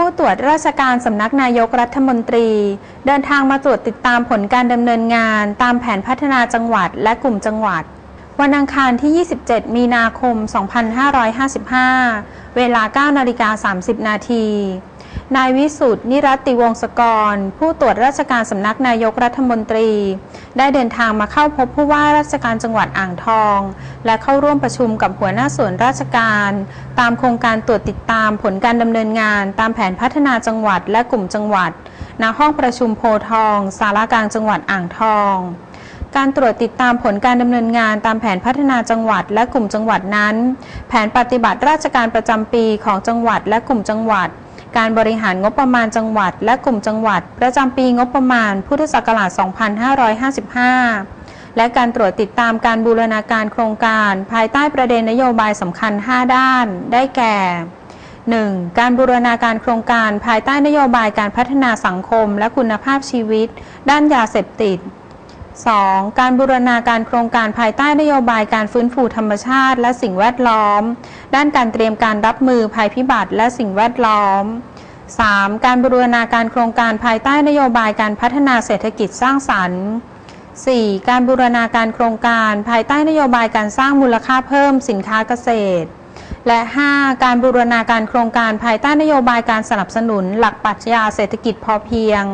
ผู้ตรวจราชการสำนักนายกรัฐมนตรี เดินทางมาตรวจติดตามผลการดำเนินงาน ตามแผนพัฒนาจังหวัดและกลุ่มจังหวัด วันอังคารที่ 27 มีนาคม 2555 เวลา 9 นาฬิกา 30 นาที นายวิสุทธ์นิรัติวงศกร ผู้ตรวจราชการสำนักนายกรัฐมนตรี ได้เดินทางมาเข้าพบผู้ว่าราชการจังหวัดอ่างทอง และเข้าร่วมประชุมกับหัวหน้าส่วนราชการ ตามโครงการตรวจติดตามผลการดำเนินงาน ตามแผนพัฒนาจังหวัดและกลุ่มจังหวัดณห้องประชุมโพทองสารากลางจังหวัดอ่างทองการตรวจติดตามผลการดำเนินงานตามแผนพัฒนาจังหวัดและกลุ่มจังหวัดนั้น แผนปฏิบัติราชการประจำปีของจังหวัดและกลุ่มจังหวัด การบริหารงบประมาณจังหวัด และกลุ่มจังหวัด ประจำปีงบประมาณ พุทธศักราช 2555 และการตรวจติดตามการบูรณาการโครงการ ภายใต้ประเด็นนโยบายสำคัญ 5 ด้าน ได้แก่ 1. การบูรณาการโครงการภายใต้นโยบายการพัฒนาสังคม และคุณภาพชีวิต ด้านยาเสพติด 2. การบูรณาการโครงการภายใต้นโยบายการฟื้นฟูธรรมชาติ และสิ่งแวดล้อม ด้านการเตรียมการรับมือภัยพิบัติและสิ่งแวดล้อม 3. การบูรณาการโครงการภายใต้นโยบายการพัฒนาเศรษฐกิจสร้างสรรค์ 4. การบูรณาการโครงการภายใต้นโยบายการสร้างมูลค่าเพิ่มสินค้าเกษตร และ 5. การบูรณาการโครงการภายใต้นโยบายการสนับสนุน หลักปรัชญาเศรษฐกิจพอเพียง